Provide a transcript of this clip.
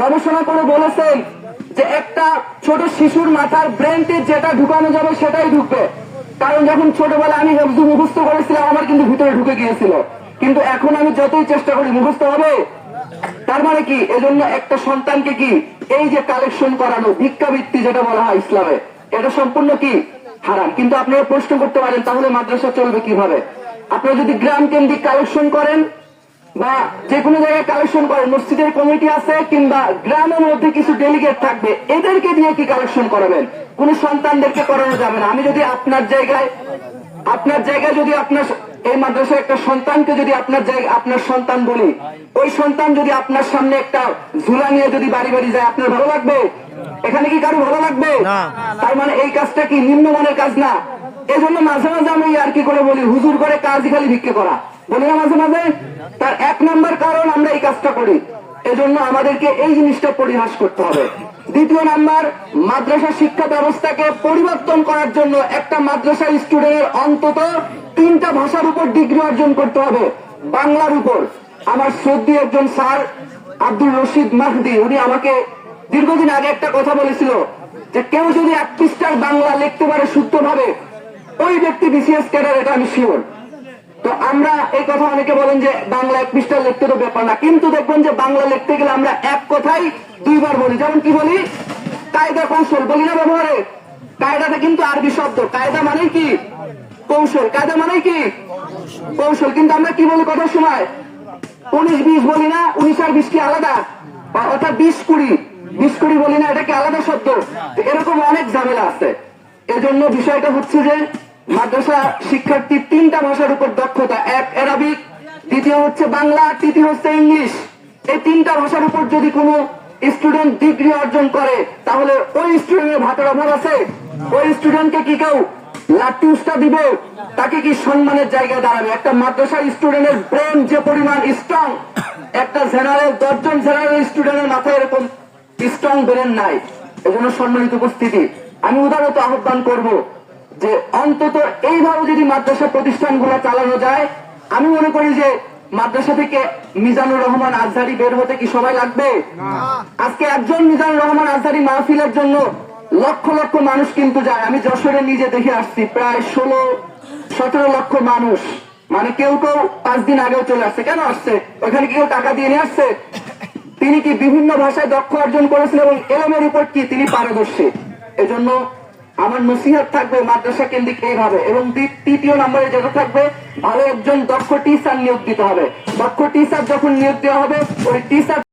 গবেষণা করে বলেছেন যে একটা ছোট শিশুর মাথার ব্রেনতে যেটা ঢুকানো যাবে সেটাই ঢুকবে। কারণ যখন ছোটবেলায় আমি হেফজু মুখস্থ করেছিলাম, আমার কিন্তু ভিতরে ঢুকে গিয়েছিল। কিন্তু এখন আমি যতই চেষ্টা করি মুখস্থ হবে, তার মানে কি? এজন্য একটা সন্তানকে কি? এই যে কালেকশন করানো, ভিক্ষাবৃত্তি যেটা বলা হয় ইসলামে, এটা সম্পূর্ণ কি? হারাম। কিন্তু আপনারা প্রশ্ন করতে পারেন, তাহলে মাদ্রাসা চলবে কীভাবে? আপনারা যদি গ্রাম কেন্দ্রিক কালেকশন করেন বা যে কোনো জায়গায় কালেকশন করেন মসজিদের কমিটি আছে কিংবা গ্রামের মধ্যে কিছু ডেলিগেট থাকবে এদেরকে দিয়ে কি কালেকশন করাবেন? কোন সন্তানদেরকে করানো যাবে না। আমি যদি আপনার জায়গায় আপনার জায়গায় যদি আপনার এই মাদ্রাসার একটা সন্তানকে যদি আপনার জায়গায় আপনার সন্তান বলি ওই সন্তান যদি আপনার সামনে একটা ঝুলা নিয়ে যদি বাড়ি বাড়ি যায় আপনার ভালো লাগবে? এখানে কি কারও ভালো লাগবে? তার মানে এই কাজটা কি নিম্নমানের কাজ না? এজন্য মাঝে মাঝে আমি আর কি করে বলি হুজুর করে কাজই খালি ভিক্ষে করা। বলি মাঝে মাঝে তার এক নম্বর কারণ আমরা এই কাজটা করি। এজন্য আমাদেরকে এই জিনিসটা পরিহাস করতে হবে। দ্বিতীয় নাম্বার, মাদ্রাসা শিক্ষা ব্যবস্থাকে পরিবর্তন করার জন্য একটা মাদ্রাসা স্টুডেন্টের অন্তত তিনটা ভাষার উপর ডিগ্রি অর্জন করতে হবে। বাংলার উপর। আমার সর্দি একজন স্যার আব্দুল রশিদ মাহদি, উনি আমাকে দীর্ঘদিন আগে একটা কথা বলেছিল যে কেউ যদি এক পৃষ্ঠার বাংলা লিখতে পারে শুদ্ধভাবে ওই ব্যক্তি বিসিএস ক্যাডার এটা আমি শিওর তো আমরা এই কথা অনেকে বলেন যে বাংলা এক পৃষ্ঠা লিখতে তো ব্যাপার না। কিন্তু দেখবেন যে বাংলা লিখতে গেলে আমরা এক কথাই দুইবার বলি। যেমন কি বলি? কায়দা কৌশল বলি না ব্যবহারে? কায়দাতে কিন্তু আরবি শব্দ। কায়দা মানে কি? কৌশল। কায়দা মানে কি? কৌশল। কিন্তু আমরা কি বলি কথার সময়? উনিশ বিশ বলি না, উনিশ আর বিশ কি আলাদা? অর্থাৎ বিশ কুড়ি। বিশ কুড়ি বলি না, এটা কি আলাদা শব্দ? এরকম অনেক ঝামেলা আছে। এজন্য বিষয়টা হচ্ছে যে মাদ্রাসা শিক্ষার্থীর তিনটা ভাষার উপর দক্ষতা, এক অ্যারাবিক দ্বিতীয় হচ্ছে বাংলা, তৃতীয় হচ্ছে ইংলিশ। এই তিনটা ভাষার উপর যদি কোনো স্টুডেন্ট ডিগ্রি অর্জন করে, তাহলে ওই স্টুডেন্টের ভাতের অভাব আছে। ওই স্টুডেন্টকে কি কেউ উস্তা দিবে? তাকে কি সম্মানের জায়গায় দাঁড়াবে? একটা মাদ্রাসা স্টুডেন্টের ব্রেন যে পরিমাণ স্ট্রং একটা জেনারেল দশজন জেনারেল স্টুডেন্টের মাথায় এরকম স্ট্রং ব্রেন নাই। এজন্য সম্মানিত উপস্থিতি। আমি উদারত আহ্বান করব যে অন্তত এইভাবে যদি মাদ্রাসা প্রতিষ্ঠানগুলো চালানো যায় আমি মনে করি যে মাদ্রাসা থেকে মিজানুর রহমান আজহারি বের হতে কি সময় লাগবে? আজকে একজন মিজানুর রহমান আজহারি মাহফিলের জন্য লক্ষ লক্ষ মানুষ কিন্তু যায়। আমি যশোরে নিজে দেখে আসছি প্রায় ষোলো সতেরো লক্ষ মানুষ। মানে কেউ কেউ পাঁচ দিন আগেও চলে আসছে। কেন আসছে? ওখানে কেউ টাকা দিয়ে নিয়ে আসছে? তিনি কি বিভিন্ন ভাষায় দক্ষ অর্জন করেছেন এবং এলমের উপর কি তিনি পারদর্শী? এজন্য আমার নসিহাত থাকবে মাদ্রাসা কেন্দ্রিক এইভাবে। এবং তৃতীয় নম্বরে যেটা থাকবে, ভালো একজন দক্ষ টিচার নিয়োগ দিতে হবে। দক্ষ টিচার যখন নিয়োগ দেওয়া হবে, ওই টিচার